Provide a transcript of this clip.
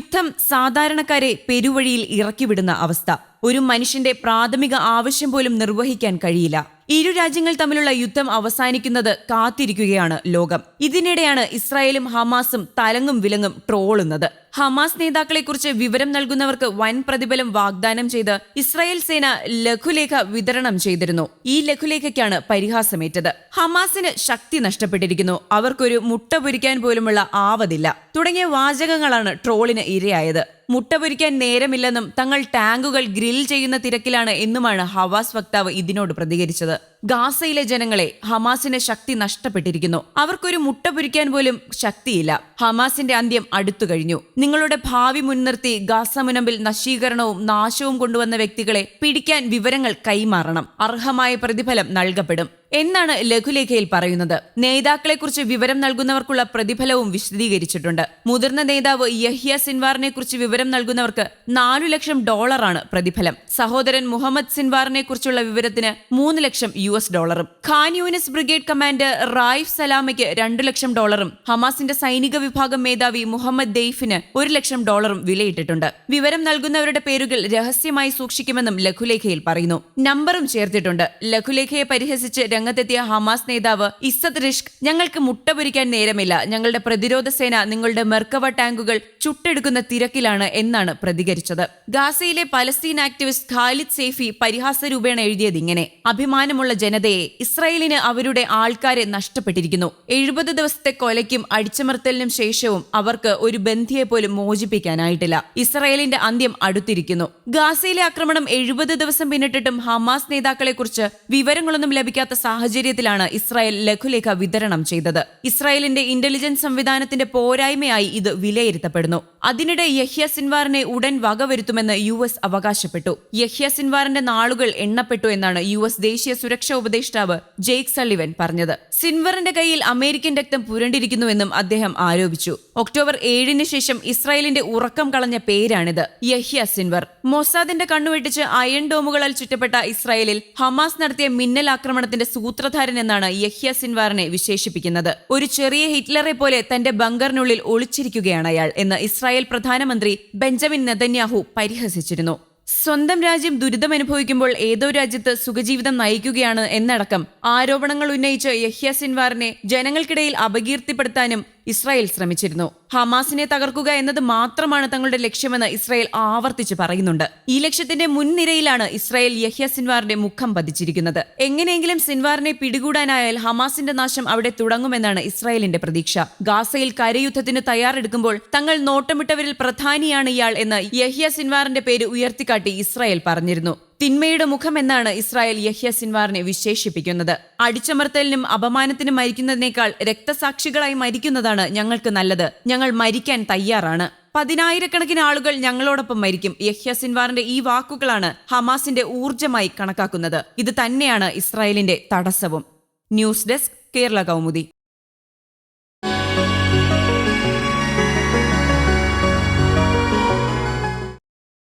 യുദ്ധം സാധാരണക്കാരെ പെരുവഴിയിൽ ഇറക്കിവിടുന്ന അവസ്ഥ. ഒരു മനുഷ്യന്റെ പ്രാഥമിക ആവശ്യം പോലും നിർവഹിക്കാൻ കഴിയില്ല. ഇരു രാജ്യങ്ങൾ തമ്മിലുള്ള യുദ്ധം അവസാനിക്കുന്നത് കാത്തിരിക്കുകയാണ് ലോകം. ഇതിനിടെയാണ് ഇസ്രായേലും ഹമാസും തലങ്ങും വിലങ്ങും ട്രോളുന്നത്. ഹമാസ് നേതാക്കളെക്കുറിച്ച് വിവരം നൽകുന്നവർക്ക് വൻ പ്രതിഫലം വാഗ്ദാനം ചെയ്ത് ഇസ്രായേൽ സേന ലഘുലേഖ വിതരണം ചെയ്തിരുന്നു. ഈ ലഘുലേഖയ്ക്കാണ് പരിഹാസമേറ്റത്. ഹമാസിന് ശക്തി നഷ്ടപ്പെട്ടിരിക്കുന്നു. അവർക്കൊരു മുട്ട പൊരിക്കാൻ പോലുമുള്ള ആവതില്ല. തുടങ്ങിയ വാചകങ്ങളാണ് ട്രോളിന് ഇരയായത്. മുട്ട പൊരിക്കാൻ നേരമില്ലെന്നും തങ്ങൾ ടാങ്കുകൾ ഗ്രിൽ ചെയ്യുന്ന തിരക്കിലാണ് എന്നുമാണ് ഹവാസ് വക്താവ് ഇതിനോട് പ്രതികരിച്ചത്. ഗാസയിലെ ജനങ്ങളെ ഹമാസിന് ശക്തി നഷ്ടപ്പെട്ടിരിക്കുന്നു. അവർക്കൊരു മുട്ട പൊരിക്കാൻ പോലും ശക്തിയില്ല. ഹമാസിന്റെ അന്ത്യം അടുത്തു കഴിഞ്ഞു. നിങ്ങളുടെ ഭാവി മുൻനിർത്തി ഗാസ മുനമ്പിൽ നശീകരണവും നാശവും കൊണ്ടുവന്ന വ്യക്തികളെ പിടിക്കാൻ വിവരങ്ങൾ കൈമാറണം. അർഹമായ പ്രതിഫലം നൽകപ്പെടും. എന്നാണ് ലഘുലേഖയിൽ പറയുന്നത്. നേതാക്കളെക്കുറിച്ച് വിവരം നൽകുന്നവർക്കുള്ള പ്രതിഫലവും വിശദീകരിച്ചിട്ടുണ്ട്. മുതിർന്ന നേതാവ് യഹ്യ സിൻവാറിനെ കുറിച്ച് വിവരം നൽകുന്നവർക്ക് നാലു ലക്ഷം ഡോളറാണ് പ്രതിഫലം. സഹോദരൻ മുഹമ്മദ് സിൻവാറിനെ കുറിച്ചുള്ള വിവരത്തിന് മൂന്ന് ലക്ഷം യു എസ് ഡോളറും. Khan Younis brigade commander Raif സലാമയ്ക്ക് രണ്ടു ലക്ഷം ഡോളറും. ഹമാസിന്റെ സൈനിക വിഭാഗം മേധാവി മുഹമ്മദ് ദെയ്ഫിന് ഒരു ലക്ഷം ഡോളറും വിലയിട്ടിട്ടുണ്ട്. വിവരം നൽകുന്നവരുടെ പേരുകൾ രഹസ്യമായി സൂക്ഷിക്കുമെന്നും ലഘുലേഖയിൽ പറയുന്നു. നമ്പറും ചേർത്തിട്ടുണ്ട്. ലഘുലേഖയെ പരിഹസിച്ച് രംഗത്തെത്തിയ ഹമാസ് നേതാവ് ഇസദ് റിഷ്ക് ഞങ്ങൾക്ക് മുട്ട പൊരിക്കാൻ നേരമില്ല. ഞങ്ങളുടെ പ്രതിരോധ സേന നിങ്ങളുടെ മെർക്കവ ടാങ്കുകൾ ചുട്ടെടുക്കുന്ന തിരക്കിലാണ് എന്നാണ് പ്രതികരിച്ചത്. ഗാസയിലെ പലസ്തീൻ ആക്ടിവിസ്റ്റ് ഖാലിദ് സേഫി പരിഹാസ രൂപേണ എഴുതിയത് ഇങ്ങനെ അഭിമാനമുള്ള ജനതയെ ഇസ്രായേലിന് അവരുടെ ആൾക്കാരെ നഷ്ടപ്പെട്ടിരിക്കുന്നു. എഴുപത് ദിവസത്തെ കൊലയ്ക്കും അടിച്ചമർത്തലിനും ശേഷവും അവർക്ക് ഒരു ബന്ധിയെ പോലും മോചിപ്പിക്കാനായിട്ടില്ല. ഇസ്രായേലിന്റെ അന്ത്യം അടുത്തിരിക്കുന്നു. ഗാസയിലെ ആക്രമണം എഴുപത് ദിവസം പിന്നിട്ടിട്ടും ഹമാസ് നേതാക്കളെക്കുറിച്ച് വിവരങ്ങളൊന്നും ലഭിക്കാത്ത സാഹചര്യത്തിലാണ് ഇസ്രായേൽ ലഘുലേഖ വിതരണം ചെയ്തത്. ഇസ്രായേലിന്റെ ഇന്റലിജൻസ് സംവിധാനത്തിന്റെ പോരായ്മയായി ഇത് വിലയിരുത്തപ്പെടുന്നു. അതിനിടെ യഹ്യ സിൻവാറിനെ ഉടൻ വകവരുത്തുമെന്ന് യു എസ് അവകാശപ്പെട്ടു. യഹ്യ സിൻവാറിന്റെ നാളുകൾ എണ്ണപ്പെട്ടു എന്നാണ് യു എസ് ദേശീയ സുരക്ഷാ ഉപദേഷ്ടാവ് ജെയ്ക് സള്ളിവൻ പറഞ്ഞത്. സിൻവറിന്റെ കയ്യിൽ അമേരിക്കൻ രക്തം പുരണ്ടിരിക്കുന്നുവെന്നും അദ്ദേഹം ആരോപിച്ചു. ഒക്ടോബർ ഏഴിന് ശേഷം ഇസ്രായേലിന്റെ ഉറക്കം കളഞ്ഞ പേരാണിത്. Yahya Sinwar. മൊസാദിന്റെ കണ്ണുവെട്ടിച്ച് അയൺ ഡോമുകളാൽ ചുറ്റപ്പെട്ട ഇസ്രായേലിൽ ഹമാസ് നടത്തിയ മിന്നൽ ആക്രമണത്തിന്റെ സൂത്രധാരൻ എന്നാണ് യഹ്യ സിൻവാറിനെ വിശേഷിപ്പിക്കുന്നത്. ഒരു ചെറിയ ഹിറ്റ്ലറെ പോലെ തന്റെ ബങ്കറിനുള്ളിൽ ഒളിച്ചിരിക്കുകയാണ് അയാൾ എന്ന് ഇസ്രായേൽ പ്രധാനമന്ത്രി ബെഞ്ചമിൻ നെതന്യാഹു പരിഹസിച്ചിരുന്നു. സ്വന്തം രാജ്യം ദുരിതമനുഭവിക്കുമ്പോൾ ഏതോ രാജ്യത്ത് സുഖജീവിതം നയിക്കുകയാണ് എന്നടക്കം ആരോപണങ്ങൾ ഉന്നയിച്ച് യഹ്യ സിൻവാറിനെ ജനങ്ങൾക്കിടയിൽ അപകീർത്തിപ്പെടുത്താനും ഇസ്രായേൽ ശ്രമിച്ചിരുന്നു. ഹമാസിനെ തകർക്കുക എന്നത് മാത്രമാണ് തങ്ങളുടെ ലക്ഷ്യമെന്ന് ഇസ്രായേൽ ആവർത്തിച്ച് പറയുന്നുണ്ട്. ഈ ലക്ഷ്യത്തിന്റെ മുൻനിരയിലാണ് ഇസ്രായേൽ യഹ്യ സിൻവാറിന്റെ മുഖം പതിച്ചിരിക്കുന്നത്. എങ്ങനെയെങ്കിലും സിൻവാറിനെ പിടികൂടാനായാൽ ഹമാസിന്റെ നാശം അവിടെ തുടങ്ങുമെന്നാണ് ഇസ്രായേലിന്റെ പ്രതീക്ഷ. ഗാസയിൽ കരയുദ്ധത്തിന് തയ്യാറെടുക്കുമ്പോൾ തങ്ങൾ നോട്ടമിട്ടവരിൽ പ്രധാനിയാണ് ഇയാൾ എന്ന് യഹ്യ സിൻവാറിന്റെ പേര് ഉയർത്തിക്കാട്ടി ഇസ്രായേൽ പറഞ്ഞിരുന്നു. തിന്മയുടെ മുഖമെന്നാണ് ഇസ്രായേൽ യഹ്യ സിൻവാറിനെ വിശേഷിപ്പിക്കുന്നത്. അടിച്ചമർത്തലിനും അപമാനത്തിനും മരിക്കുന്നതിനേക്കാൾ രക്തസാക്ഷികളായി മരിക്കുന്നതാണ് ഞങ്ങൾക്ക് നല്ലത്. ഞങ്ങൾ മരിക്കാൻ തയ്യാറാണ്. പതിനായിരക്കണക്കിന് ആളുകൾ ഞങ്ങളോടൊപ്പം മരിക്കും. യഹ്യ സിൻവാറിന്റെ ഈ വാക്കുകളാണ് ഹമാസിന്റെ ഊർജമായി കണക്കാക്കുന്നത്. ഇത് തന്നെയാണ് ഇസ്രായേലിന്റെ തടസ്സവും. News desk Kerala Kaumudi.